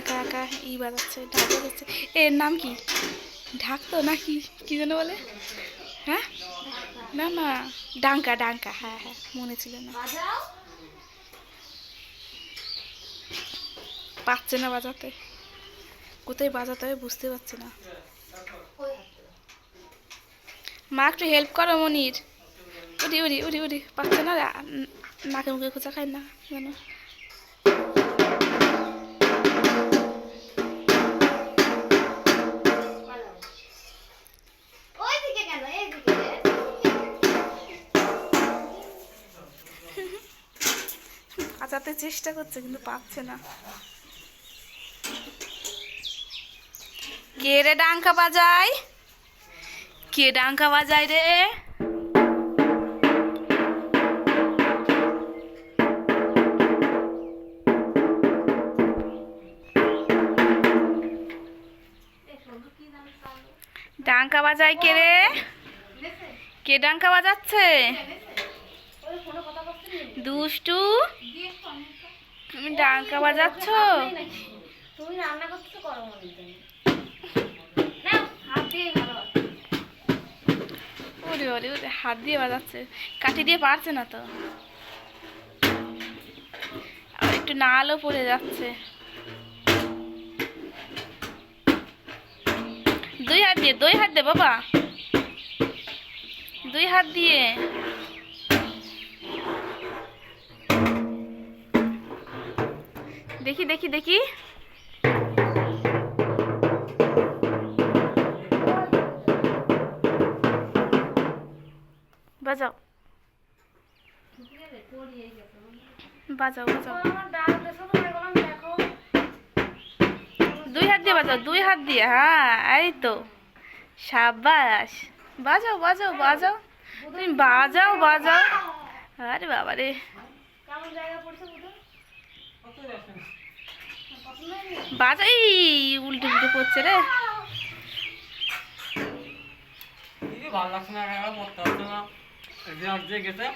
একা একা ই বাজাচ্ছে, ঢাক বাজাচ্ছে। এর নাম কি? ঢাক তো নাকি? কি যেন বলে? হ্যাঁ? না না, ডাঙ্কা ডাঙ্কা। হ্যাঁ হ্যাঁ মনে ছিল না। পাচ্ছে না বাজাতে। কোথায় বাজাতে হবে বুঝতে পারছি না। মা, একটু হেল্প করো, মনির। উড়ি উড়ি উড়ি উড়ি পাচ্ছে না রা- নাকে মুখে খোঁচা খায় না এইদিকে। বাজাতে চেষ্টা করছে কিন্তু পাচ্ছে না। কে রে ডাঙ্কা বাজায়? কে ডাঙ্কা বাজায় রে? ডাঙ্কা বাজায় কে রে? কে ডাঙ্কা বাজাচ্ছে? দুষ্টু? তুমি ডাঙ্কা বাজাচ্ছ? ওরে ওরে ওরে, হাত দিয়ে বাজাচ্ছে। কাঠি দিয়ে পারছে না তো। আর একটু নালও পড়ে যাচ্ছে। দুই হাত দিয়ে, দুই হাত দে বাবা। দুই হাত দিয়ে। দেখি দেখি দেখি। বাজাও। বাজাও বাজাও। দুই হাত দিয়ে বাজাও, দুই হাত দিয়ে হ্যাঁ এই তো। সাবাস বাজাও বাজাও বাজাও। তুমি বাজাও বাজাও। আরে বাবা রে বাজাই উল্টে উল্টে পড়ছে রে। ভালো লাগছে না গেছে